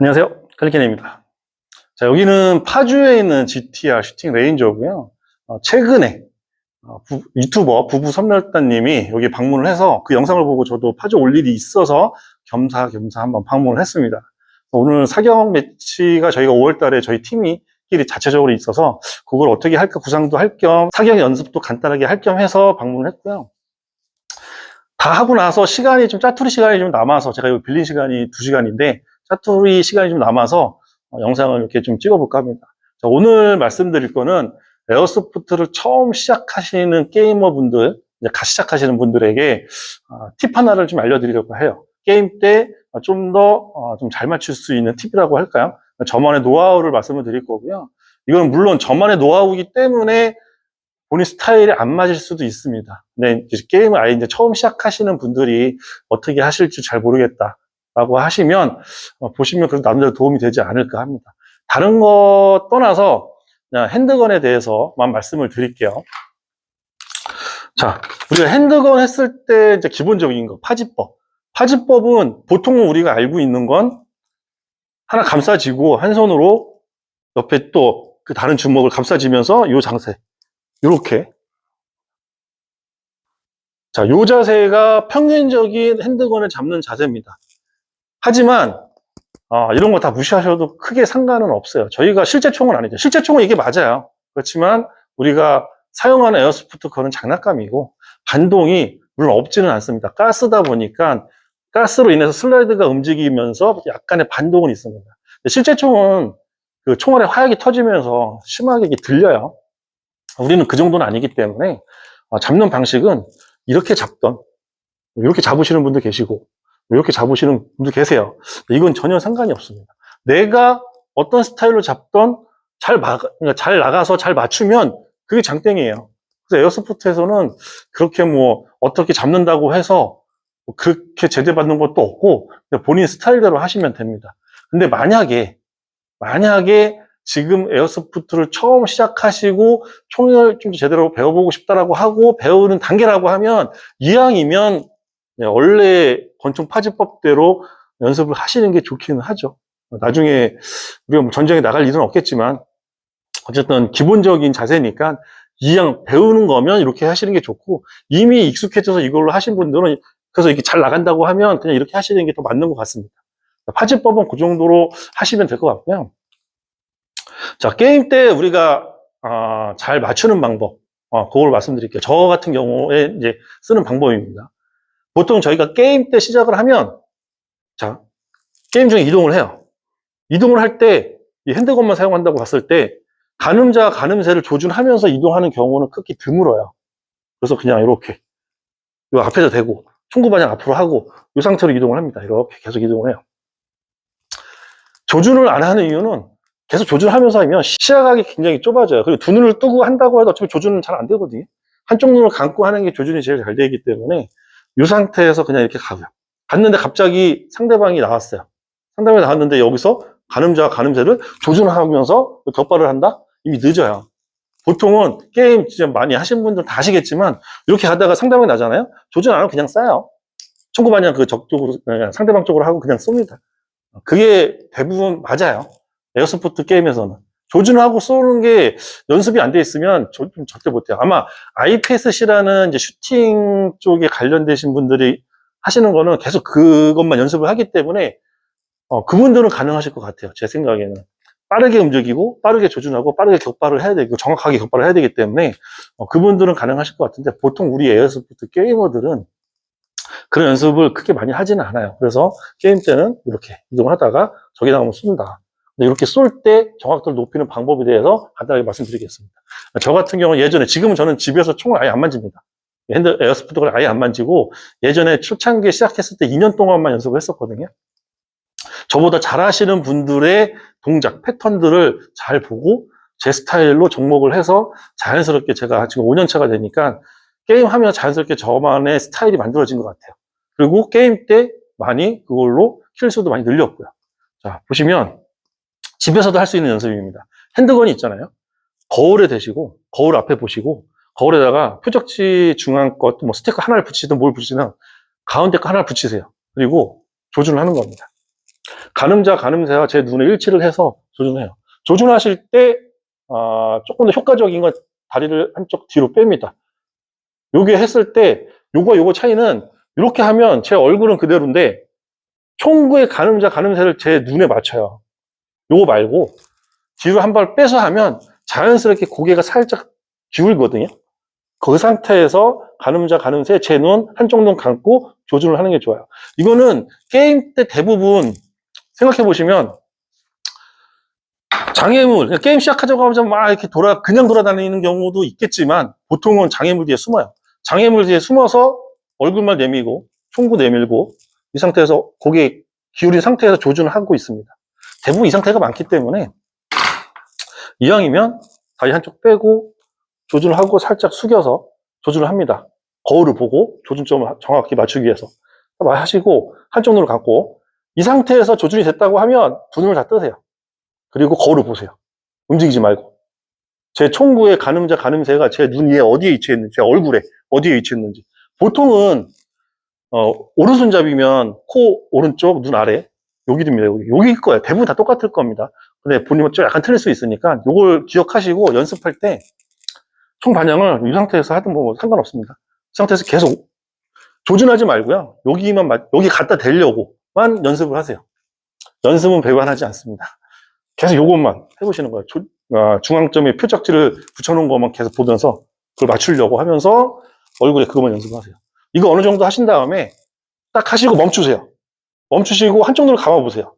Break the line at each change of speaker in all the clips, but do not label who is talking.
안녕하세요. 클리켄입니다. 자, 여기는 파주에 있는 GTR 슈팅 레인저고요. 어, 최근에 어, 부- 유튜버 부부 선멸단님이 여기 방문을 해서 그 영상을 보고 저도 파주 올 일이 있어서 겸사겸사 한번 방문을 했습니다. 오늘 사경 매치가 저희가 5월 달에 저희 팀이 끼리 자체적으로 있어서 그걸 어떻게 할까 구상도 할 겸 사경 연습도 간단하게 할 겸 해서 방문을 했고요. 다 하고 나서 시간이 좀 짜투리 시간이 좀 남아서 제가 여기 빌린 시간이 2시간인데 짜투리 시간이 좀 남아서 어, 영상을 이렇게 좀 찍어볼까 합니다. 자, 오늘 말씀드릴 거는 에어소프트를 처음 시작하시는 게이머분들, 이제 갓 시작하시는 분들에게 어, 팁 하나를 좀 알려드리려고 해요. 게임 때 좀 더 좀 잘 맞출 수 있는 팁이라고 할까요? 저만의 노하우를 말씀을 드릴 거고요. 이건 물론 저만의 노하우이기 때문에 본인 스타일이 안 맞을 수도 있습니다. 근데 게임을 아예 이제 처음 시작하시는 분들이 어떻게 하실지 잘 모르겠다 라고 하시면 어, 보시면 그래도 나름대로 도움이 되지 않을까 합니다. 다른 거 떠나서 핸드건에 대해서만 말씀을 드릴게요. 자, 우리가 핸드건 했을 때 이제 기본적인 거, 파지법. 파지법은 보통 우리가 알고 있는 건 하나 감싸지고 한 손으로 옆에 또 그 다른 주먹을 감싸지면서 이 장세. 요렇게. 자, 요 자세가 평균적인 핸드건을 잡는 자세입니다. 하지만 아, 이런 거 다 무시하셔도 크게 상관은 없어요. 저희가 실제 총은 아니죠. 실제 총은 이게 맞아요. 그렇지만 우리가 사용하는 에어소프트 그거는 장난감이고 반동이 물론 없지는 않습니다. 가스다 보니까 가스로 인해서 슬라이드가 움직이면서 약간의 반동은 있습니다. 실제 총은 그 총알에 화약이 터지면서 심하게 들려요. 우리는 그 정도는 아니기 때문에 어, 잡는 방식은 이렇게 잡던 이렇게 잡으시는 분도 계시고 이렇게 잡으시는 분도 계세요. 이건 전혀 상관이 없습니다. 내가 어떤 스타일로 잡던 잘, 막, 그러니까 잘 나가서 잘 맞추면 그게 장땡이에요. 그래서 에어소프트에서는 그렇게 뭐 어떻게 잡는다고 해서 뭐 그렇게 제대받는 것도 없고 본인 스타일대로 하시면 됩니다. 근데 만약에 만약에 지금 에어소프트를 처음 시작하시고 총을 좀 제대로 배워보고 싶다라고 하고 배우는 단계라고 하면 이왕이면 네, 원래 권총 파지법대로 연습을 하시는 게 좋기는 하죠. 나중에 우리가 뭐 전쟁에 나갈 일은 없겠지만 어쨌든 기본적인 자세니까 이왕 배우는 거면 이렇게 하시는 게 좋고 이미 익숙해져서 이걸로 하신 분들은 그래서 이렇게 잘 나간다고 하면 그냥 이렇게 하시는 게 더 맞는 것 같습니다. 파지법은 그 정도로 하시면 될 것 같고요. 자, 게임 때 우리가 아, 잘 맞추는 방법, 어, 그걸 말씀드릴게요. 저 같은 경우에 이제 쓰는 방법입니다. 보통 저희가 게임 때 시작을 하면, 자, 게임 중에 이동을 해요. 이동을 할 때, 이 핸드건만 사용한다고 봤을 때, 가늠자, 가늠새를 조준하면서 이동하는 경우는 크게 드물어요. 그래서 그냥 이렇게, 이 앞에서 대고, 총구 반영 앞으로 하고, 이 상태로 이동을 합니다. 이렇게 계속 이동을 해요. 조준을 안 하는 이유는 계속 조준하면서 하면 시야각이 굉장히 좁아져요. 그리고 두 눈을 뜨고 한다고 해도 어차피 조준은 잘 안 되거든요. 한쪽 눈을 감고 하는 게 조준이 제일 잘 되기 때문에 이 상태에서 그냥 이렇게 가고요. 갔는데 갑자기 상대방이 나왔어요. 상대방이 나왔는데 여기서 가늠자와 가늠새를 조준하면서 격발을 한다? 이미 늦어요. 보통은 게임 진짜 많이 하신 분들 다 아시겠지만 이렇게 가다가 상대방이 나잖아요. 조준 안 하고 그냥 쏴요. 총구반냥 그 적쪽으로 그냥 상대방 쪽으로 하고 그냥 쏩니다. 그게 대부분 맞아요. 에어소프트 게임에서는. 조준하고 쏘는 게 연습이 안 돼 있으면 조- 절대 못해요. 아마 IPSC라는 이제 슈팅 쪽에 관련되신 분들이 하시는 거는 계속 그것만 연습을 하기 때문에 어, 그분들은 가능하실 것 같아요. 제 생각에는. 빠르게 움직이고 빠르게 조준하고 빠르게 격발을 해야 되고 정확하게 격발을 해야 되기 때문에 어, 그분들은 가능하실 것 같은데 보통 우리 에어소프트 게이머들은 그런 연습을 크게 많이 하지는 않아요. 그래서 게임 때는 이렇게 이동을 하다가 저기 나가면 쏜다. 근데 이렇게 쏠 때 정확도를 높이는 방법에 대해서 간단하게 말씀드리겠습니다. 저 같은 경우는 예전에, 지금은 저는 집에서 총을 아예 안 만집니다. 핸드 에어스프트를 아예 안 만지고 예전에 초창기에 시작했을 때 2년 동안만 연습을 했었거든요. 저보다 잘 하시는 분들의 동작, 패턴들을 잘 보고 제 스타일로 접목을 해서 자연스럽게 제가 지금 5년 차가 되니까 게임 하면 자연스럽게 저만의 스타일이 만들어진 것 같아요. 그리고 게임 때 많이 그걸로 킬수도 많이 늘렸고요. 자, 보시면 집에서도 할 수 있는 연습입니다. 핸드건이 있잖아요. 거울에 대시고, 거울 앞에 보시고, 거울에다가 표적지 중앙 것, 뭐 스티커 하나를 붙이든 뭘 붙이든 가운데 거 하나를 붙이세요. 그리고 조준을 하는 겁니다. 가늠자, 가늠새와 제 눈에 일치를 해서 조준해요. 조준하실 때, 아, 조금 더 효과적인 건 다리를 한쪽 뒤로 뺍니다. 요게 했을 때, 요거, 요거 차이는 이렇게 하면 제 얼굴은 그대로인데, 총구의 가늠자, 가늠새를 제 눈에 맞춰요. 요거 말고, 뒤로 한 발 빼서 하면 자연스럽게 고개가 살짝 기울거든요. 그 상태에서 가늠자, 가늠새, 제 눈 한쪽 눈 감고 조준을 하는 게 좋아요. 이거는 게임 때 대부분 생각해 보시면 장애물, 그러니까 게임 시작하자고 하면 막 이렇게 돌아, 그냥 돌아다니는 경우도 있겠지만 보통은 장애물 뒤에 숨어요. 장애물 뒤에 숨어서 얼굴만 내밀고 총구 내밀고 이 상태에서 고개 기울인 상태에서 조준을 하고 있습니다. 대부분 이 상태가 많기 때문에 이왕이면 다리 한쪽 빼고 조준을 하고 살짝 숙여서 조준을 합니다. 거울을 보고 조준점을 정확히 맞추기 위해서 하시고 한쪽 눈을 감고 이 상태에서 조준이 됐다고 하면 두 눈을 다 뜨세요. 그리고 거울을 보세요. 움직이지 말고. 제 총구의 가늠자, 가늠새가 제 눈 위에 어디에 위치했는지, 제 얼굴에 어디에 위치했는지. 보통은, 어, 오른손잡이면 코 오른쪽, 눈 아래, 여기 됩니다. 여기. 여기일 거예요. 대부분 다 똑같을 겁니다. 근데 본인은 좀 약간 틀릴 수 있으니까, 요걸 기억하시고 연습할 때, 총 반영을 이 상태에서 하든 뭐 상관없습니다. 이 상태에서 계속 조준하지 말고요. 여기만, 맞- 여기 갖다 대려고만 연습을 하세요. 연습은 배반하지 않습니다. 계속 요것만 해보시는 거예요. 조- 아, 중앙점에 표적지를 붙여놓은 것만 계속 보면서 그걸 맞추려고 하면서 얼굴에 그것만 연습하세요. 이거 어느 정도 하신 다음에 딱 하시고 멈추세요. 멈추시고 한쪽 눈을 감아보세요.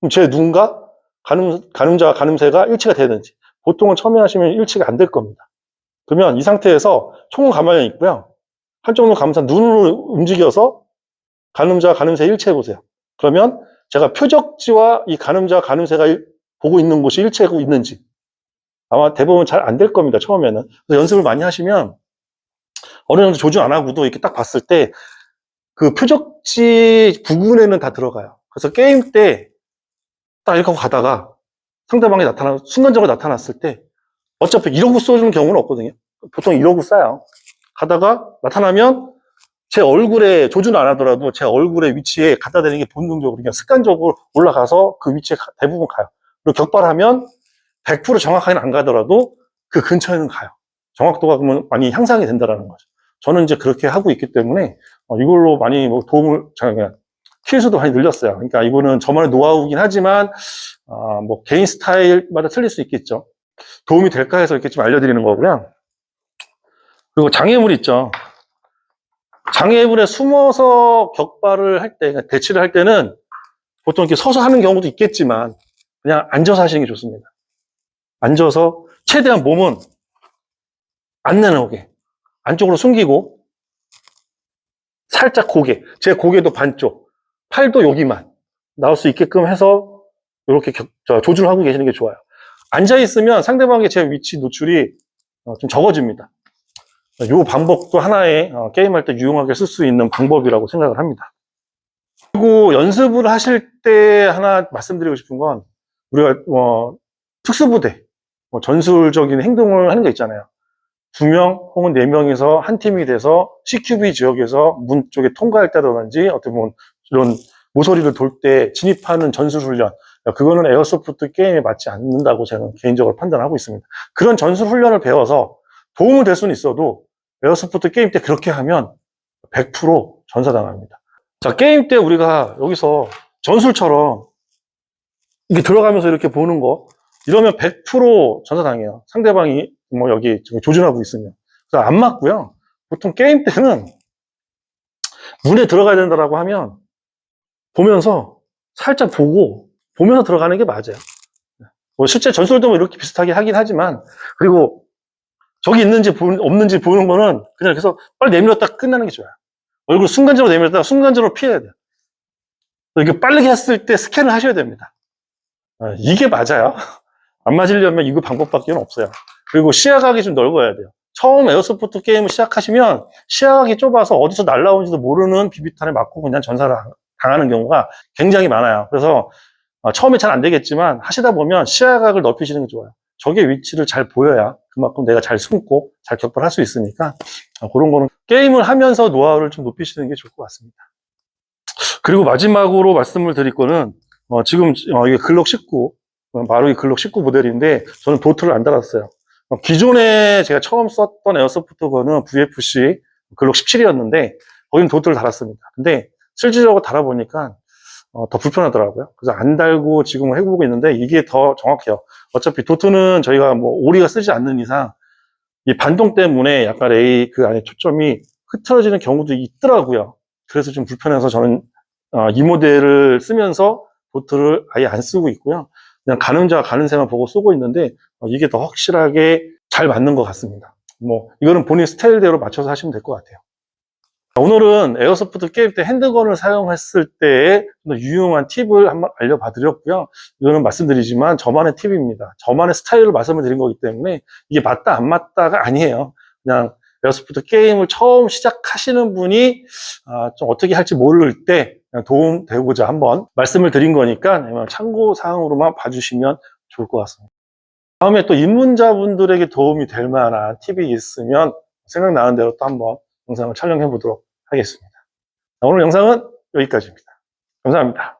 그럼 제 눈과 가늠, 가늠자와 가늠새가 일치가 되는지. 보통은 처음에 하시면 일치가 안 될 겁니다. 그러면 이 상태에서 총은 가만히 있고요. 한쪽 눈을 감아서 눈으로 움직여서 가늠자와 가늠새 일치해 보세요. 그러면 제가 표적지와 이 가늠자와 가늠새가 일- 보고 있는 곳이 일치하고 있는지 아마 대부분 잘 안 될 겁니다. 처음에는. 연습을 많이 하시면 어느 정도 조준 안 하고도 이렇게 딱 봤을 때 그 표적지 부근에는 다 들어가요. 그래서 게임 때 딱 이렇게 하고 가다가 상대방이 나타나 순간적으로 나타났을 때 어차피 이러고 쏘는 경우는 없거든요. 보통 이러고 쏴요. 가다가 나타나면 제 얼굴에 조준 안 하더라도 제 얼굴의 위치에 갖다 대는 게 본능적으로 그냥 습관적으로 올라가서 그 위치에 가- 대부분 가요. 그리고 격발하면 100% 정확하게는 안 가더라도 그 근처에는 가요. 정확도가 그러면 많이 향상이 된다라는 거죠. 저는 이제 그렇게 하고 있기 때문에 어, 이걸로 많이 뭐 도움을 제가 킬수도 많이 늘렸어요. 그러니까 이거는 저만의 노하우긴 하지만 아, 뭐 개인 스타일마다 틀릴 수 있겠죠. 도움이 될까 해서 이렇게 좀 알려드리는 거고요. 그리고 장애물 있죠. 장애물에 숨어서 격발을 할 때, 그러니까 대치를 할 때는 보통 이렇게 서서 하는 경우도 있겠지만 그냥 앉아서 하시는 게 좋습니다. 앉아서 최대한 몸은 안 내려오게 안쪽으로 숨기고 살짝 고개, 제 고개도 반쪽, 팔도 여기만 나올 수 있게끔 해서 이렇게 조준을 하고 계시는 게 좋아요. 앉아 있으면 상대방의 제 위치 노출이 어, 좀 적어집니다. 이 방법도 하나의 어, 게임할 때 유용하게 쓸 수 있는 방법이라고 생각을 합니다. 그리고 연습을 하실 때 하나 말씀드리고 싶은 건 우리가 어, 특수부대, 뭐 전술적인 행동을 하는 거 있잖아요. 두 명 혹은 네 명이서 한 팀이 돼서 CQB 지역에서 문 쪽에 통과할 때라든지 어떻게 보면 이런 모서리를 돌 때 진입하는 전술 훈련 그거는 에어소프트 게임에 맞지 않는다고 저는 개인적으로 판단하고 있습니다. 그런 전술 훈련을 배워서 도움은 될 수는 있어도 에어소프트 게임 때 그렇게 하면 100% 전사당합니다. 자, 게임 때 우리가 여기서 전술처럼 이렇게 들어가면서 이렇게 보는 거 이러면 100% 전사당해요. 상대방이 뭐 여기 조준하고 있으면. 그래서 안 맞고요. 보통 게임 때는 문에 들어가야 된다라고 하면 보면서 살짝 보고 보면서 들어가는 게 맞아요. 뭐 실제 전술도 뭐 이렇게 비슷하게 하긴 하지만 그리고 저기 있는지 보, 없는지 보는 거는 그냥 계속 빨리 내밀었다 끝나는 게 좋아요. 얼굴 순간적으로 내밀었다가 순간적으로 피해야 돼요. 이게 빠르게 했을 때 스캔을 하셔야 됩니다. 아, 이게 맞아요. 안 맞으려면 이거 방법밖에 없어요. 그리고 시야각이 좀 넓어야 돼요. 처음 에어소프트 게임을 시작하시면 시야각이 좁아서 어디서 날라오는지도 모르는 비비탄에 맞고 그냥 전사를 당하는 경우가 굉장히 많아요. 그래서 어, 처음에 잘 안 되겠지만 하시다 보면 시야각을 넓히시는 게 좋아요. 적의 위치를 잘 보여야 그만큼 내가 잘 숨고 잘 격발할 수 있으니까 어, 그런 거는 게임을 하면서 노하우를 좀 높이시는 게 좋을 것 같습니다. 그리고 마지막으로 말씀을 드릴 거는 어, 지금 어, 이게 글록 19, 어, 마루이 글록 19 모델인데 저는 도트를 안 달았어요. 어, 기존에 제가 처음 썼던 에어소프트 건은 VFC 글록 17이었는데 거기는 도트를 달았습니다. 근데 실질적으로 달아보니까 어, 더 불편하더라고요. 그래서 안 달고 지금 해보고 있는데 이게 더 정확해요. 어차피 도트는 저희가 뭐 오리가 쓰지 않는 이상 이 반동 때문에 약간 A 그 안에 초점이 흐트러지는 경우도 있더라고요. 그래서 좀 불편해서 저는 어, 이 모델을 쓰면서 도트를 아예 안 쓰고 있고요. 그냥 가는 자 가는 새만 보고 쓰고 있는데 어, 이게 더 확실하게 잘 맞는 것 같습니다. 뭐 이거는 본인 스타일대로 맞춰서 하시면 될 것 같아요. 오늘은 에어소프트 게임 때 핸드건을 사용했을 때의 좀 유용한 팁을 한번 알려봐 드렸고요. 이거는 말씀드리지만 저만의 팁입니다. 저만의 스타일로 말씀을 드린 거기 때문에 이게 맞다 안 맞다가 아니에요. 그냥 에어소프트 게임을 처음 시작하시는 분이 아, 좀 어떻게 할지 모를 때 도움되고자 한번 말씀을 드린 거니까 참고 사항으로만 봐주시면 좋을 것 같습니다. 다음에 또 입문자분들에게 도움이 될 만한 팁이 있으면 생각나는 대로 또 한번 영상을 촬영해 보도록 하겠습니다. 자, 오늘 영상은 여기까지입니다. 감사합니다.